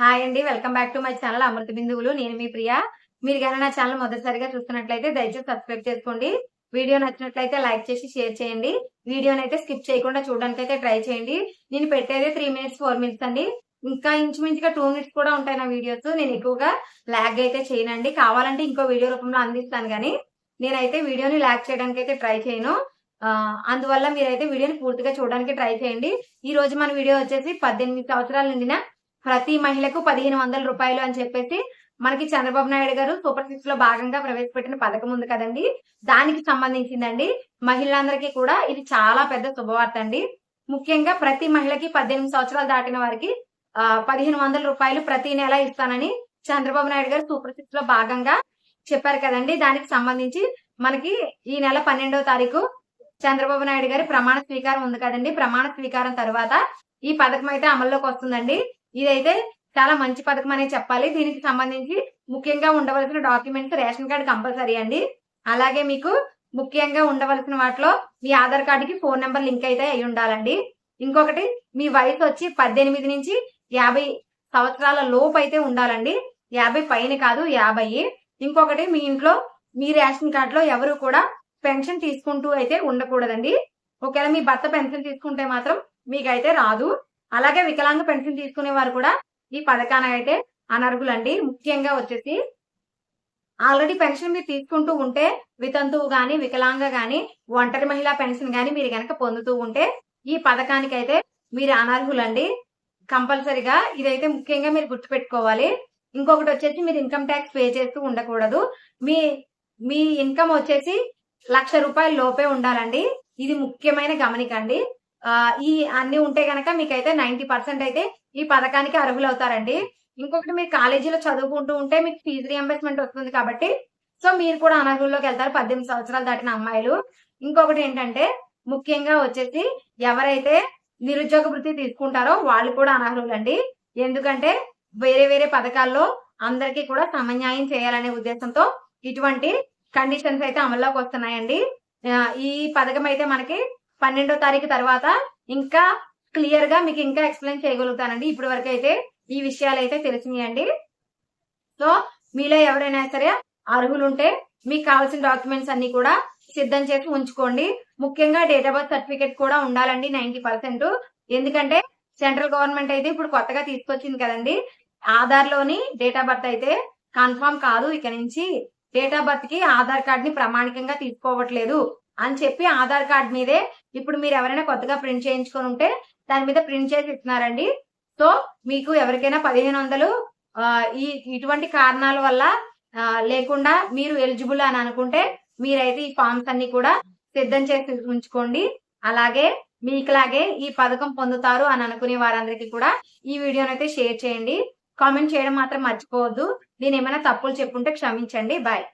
Hi అండి welcome back to my channel Amrutha Bindhuvulu. నేను మీ ప్రియ. మీరు కానీ నా ఛానల్ మొదటిసారిగా చూస్తున్నట్లయితే దయచేసి సబ్స్క్రైబ్ చేసుకోండి. వీడియో నచ్చినట్లయితే లైక్ చేసి షేర్ చేయండి. వీడియోని అయితే స్కిప్ చేయకుండా చూడడానికి అయితే ట్రై చేయండి. నేను పెట్టేది త్రీ మినిట్స్ ఫోర్ మినిట్స్ అండి. ఇంకా ఇంచుమించుగా టూ మినిట్స్ కూడా ఉంటాయి నా వీడియోస్. నేను ఎక్కువగా ల్యాగ్ అయితే చేయనండి. కావాలంటే ఇంకో వీడియో రూపంలో అందిస్తాను కానీ నేనైతే వీడియోని ల్యాగ్ చేయడానికి అయితే ట్రై చేయను. అందువల్ల మీరైతే వీడియోని పూర్తిగా చూడడానికి ట్రై చేయండి. ఈ రోజు మన వీడియో వచ్చేసి పద్దెనిమిది సంవత్సరాల నిండిన ప్రతి మహిళకు పదిహేను వందల రూపాయలు అని చెప్పేసి మనకి చంద్రబాబు నాయుడు గారు సూపర్ సిక్స్లో భాగంగా ప్రవేశపెట్టిన పథకం ఉంది కదండి. దానికి సంబంధించిందండి మహిళలందరికీ కూడా ఇది చాలా పెద్ద శుభవార్త అండి. ముఖ్యంగా ప్రతి మహిళకి పద్దెనిమిది సంవత్సరాలు దాటిన వారికి ఆ, పదిహేను వందల రూపాయలు ప్రతి నెల ఇస్తానని చంద్రబాబు నాయుడు గారు సూపర్ సిక్స్లో భాగంగా చెప్పారు కదండి. దానికి సంబంధించి మనకి ఈ నెల పన్నెండవ తారీఖు చంద్రబాబు నాయుడు గారి ప్రమాణ స్వీకారం ఉంది కదండి. ప్రమాణ స్వీకారం తర్వాత ఈ పథకం అయితే అమల్లోకి వస్తుందండి. ఇదైతే చాలా మంచి పథకం అనేది చెప్పాలి. దీనికి సంబంధించి ముఖ్యంగా ఉండవలసిన డాక్యుమెంట్స్ రేషన్ కార్డు కంపల్సరీ అండి. అలాగే మీకు ముఖ్యంగా ఉండవలసిన వాటిలో మీ ఆధార్ కార్డుకి ఫోన్ నెంబర్ లింక్ అయితే అయి ఉండాలండి. ఇంకొకటి మీ వయసు వచ్చి పద్దెనిమిది నుంచి యాభై సంవత్సరాల లోపు అయితే ఉండాలండి. యాభై పైన కాదు యాభై. ఇంకొకటి మీ ఇంట్లో మీ రేషన్ కార్డులో ఎవరు కూడా పెన్షన్ తీసుకుంటూ అయితే ఉండకూడదండి. ఒకవేళ మీ భర్త పెన్షన్ తీసుకుంటే మాత్రం మీకైతే రాదు. అలాగే వికలాంగ పెన్షన్ తీసుకునే వారు కూడా ఈ పథకాన్ని అయితే అనర్హులండి. ముఖ్యంగా వచ్చేసి ఆల్రెడీ పెన్షన్ మీరు తీసుకుంటూ ఉంటే వితంతువు గాని వికలాంగ గాని ఒంటరి మహిళా పెన్షన్ గాని మీరు కనుక పొందుతూ ఉంటే ఈ పథకానికి అయితే మీరు అనర్హులండి. కంపల్సరిగా ఇదైతే ముఖ్యంగా మీరు గుర్తుపెట్టుకోవాలి. ఇంకొకటి వచ్చేసి మీరు ఇన్కమ్ ట్యాక్స్ పే చేస్తూ ఉండకూడదు. మీ మీ ఇన్కమ్ వచ్చేసి లక్ష రూపాయల లోపే ఉండాలండి. ఇది ముఖ్యమైన గమనిక అండి. ఈ అన్ని ఉంటే గనక మీకైతే నైన్టీ పర్సెంట్ అయితే ఈ పథకానికి అర్హులవుతారండి ఇంకొకటి మీరు కాలేజీలో చదువుకుంటూ ఉంటే మీకు ఫీజు రియంబర్స్మెంట్ వస్తుంది కాబట్టి సో మీరు కూడా అనర్హుల్లోకి వెళ్తారు. పద్దెనిమిది సంవత్సరాలు దాటిన అమ్మాయిలు. ఇంకొకటి ఏంటంటే ముఖ్యంగా వచ్చేసి ఎవరైతే నిరుద్యోగ వృత్తి తీసుకుంటారో వాళ్ళు కూడా అనర్హులండి. ఎందుకంటే వేరే వేరే పథకాల్లో అందరికీ కూడా సమన్యాయం చేయాలనే ఉద్దేశంతో ఇటువంటి కండిషన్స్ అయితే అమల్లోకి వస్తున్నాయండి. ఈ పథకం అయితే మనకి పన్నెండో తారీఖు తర్వాత ఇంకా క్లియర్గా మీకు ఇంకా ఎక్స్ప్లెయిన్ చేయగలుగుతానండి. ఇప్పటి వరకు అయితే ఈ విషయాలు అయితే తెలిసినాయండి. సో మీలో ఎవరైనా సరే అర్హులు ఉంటే మీకు కావాల్సిన డాక్యుమెంట్స్ అన్ని కూడా సిద్ధం చేసి ఉంచుకోండి. ముఖ్యంగా డేట్ ఆఫ్ బర్త్ సర్టిఫికేట్ కూడా ఉండాలండి నైన్టీ పర్సెంట్ ఎందుకంటే సెంట్రల్ గవర్నమెంట్ అయితే ఇప్పుడు కొత్తగా తీసుకొచ్చింది కదండి. ఆధార్లోని డేట్ ఆఫ్ బర్త్ అయితే కన్ఫర్మ్ కాదు. ఇక నుంచి డేట్ ఆఫ్ బర్త్కి ఆధార్ కార్డ్ని ప్రామాణికంగా తీసుకోవట్లేదు అని చెప్పి ఆధార్ కార్డ్ మీదే ఇప్పుడు మీరు ఎవరైనా కొత్తగా ప్రింట్ చేయించుకొని ఉంటే దాని మీద ప్రింట్ చేసి ఇస్తున్నారండి. సో మీకు ఎవరికైనా పదిహేను వందలు ఈ ఇటువంటి కారణాల వల్ల లేకుండా మీరు ఎలిజిబుల్ అని అనుకుంటే మీరైతే ఈ ఫామ్స్ అన్ని కూడా సిద్ధం చేసి ఉంచుకోండి. అలాగే మీకులాగే ఈ పథకం పొందుతారు అని అనుకునే వారందరికీ కూడా ఈ వీడియోని అయితే షేర్ చేయండి. కామెంట్ చేయడం మాత్రం మర్చిపోవద్దు. నేను ఏమైనా తప్పులు చెప్పుంటే క్షమించండి. బాయ్.